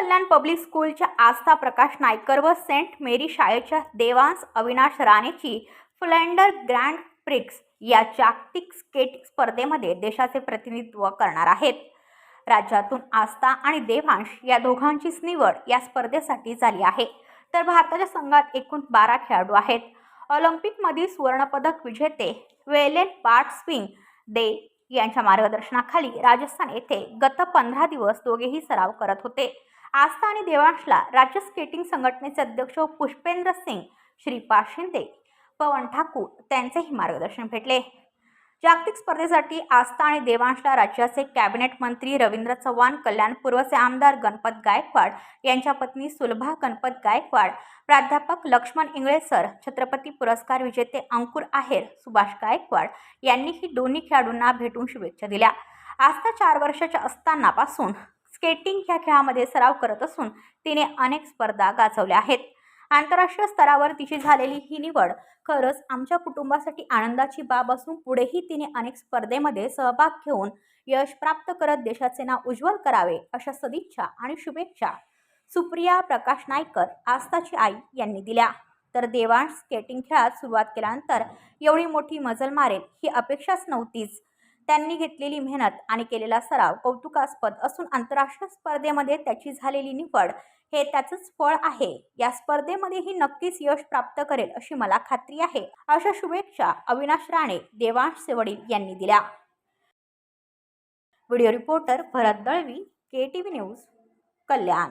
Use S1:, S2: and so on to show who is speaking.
S1: कल्याण public स्कूलच्या आस्था प्रकाश नायकर व Saint Mary शाळेच्या देवांस अविनाश राणेची फ्लँडर ग्रँड प्रिक्स या जागतिक स्केटिंग स्पर्धेमध्ये देशाचे प्रतिनिधित्व करणार आहेत. राज्यातून आस्था आणि देवांश या दोघांचीच निवड या स्पर्धेसाठी झाली आहे. तर भारताच्या संघात एकूण बारा खेळाडू आहेत. ऑलिम्पिकमधील सुवर्णपदक विजेते वेलेन पार्ट स्विंग दे यांच्या मार्गदर्शनाखाली राजस्थान येथे गत पंधरा दिवस दोघेही सराव करत होते. आस्था आणि देवांशला राज्य स्केटिंग संघटनेचे अध्यक्ष पुष्पेंद्र सिंग श्रीपाद शिंदे पवन ठाकूर त्यांचेही मार्गदर्शन भेटले. जागतिक स्पर्धेसाठी आस्था आणि देवांशला राज्याचे कॅबिनेट मंत्री रवींद्र चव्हाण कल्याणपूर्वचे आमदार गणपत गायकवाड यांच्या पत्नी सुलभा गणपत गायकवाड प्राध्यापक लक्ष्मण इंगळे सर छत्रपती पुरस्कार विजेते अंकुर आहेर सुभाष गायकवाड यांनीही दोन्ही खेळाडूंना भेटून शुभेच्छा दिल्या. आस्था चार वर्षाच्या असतानापासून स्केटिंग ह्या खेळामध्ये सराव करत असून तिने अनेक स्पर्धा गाजवल्या आहेत. आंतरराष्ट्रीय स्तरावर तिची झालेली ही निवड खरंच आमच्या कुटुंबासाठी आनंदाची बाब असून पुढेही तिने अनेक स्पर्धेमध्ये सहभाग घेऊन यश प्राप्त करत देशाचे नाव उज्ज्वल करावे अशा सदिच्छा आणि शुभेच्छा सुप्रिया प्रकाश नायकर आस्थाची आई यांनी दिल्या. तर देवांश स्केटिंग खेळात सुरुवात केल्यानंतर एवढी मोठी मजल मारेल ही अपेक्षाच नव्हतीच. त्यांनी घेतलेली मेहनत आणि केलेला सराव कौतुकास्पद असून आंतरराष्ट्रीय स्पर्धेमध्ये त्याची झालेली निवड हे त्याचंच फळ आहे. या स्पर्धेमध्येही नक्कीच यश प्राप्त करेल अशी मला खात्री आहे अशा शुभेच्छा अविनाश राणे देवांश वडील यांनी दिल्या. Video reporter Bharat Dalvi K T V news Kalyan.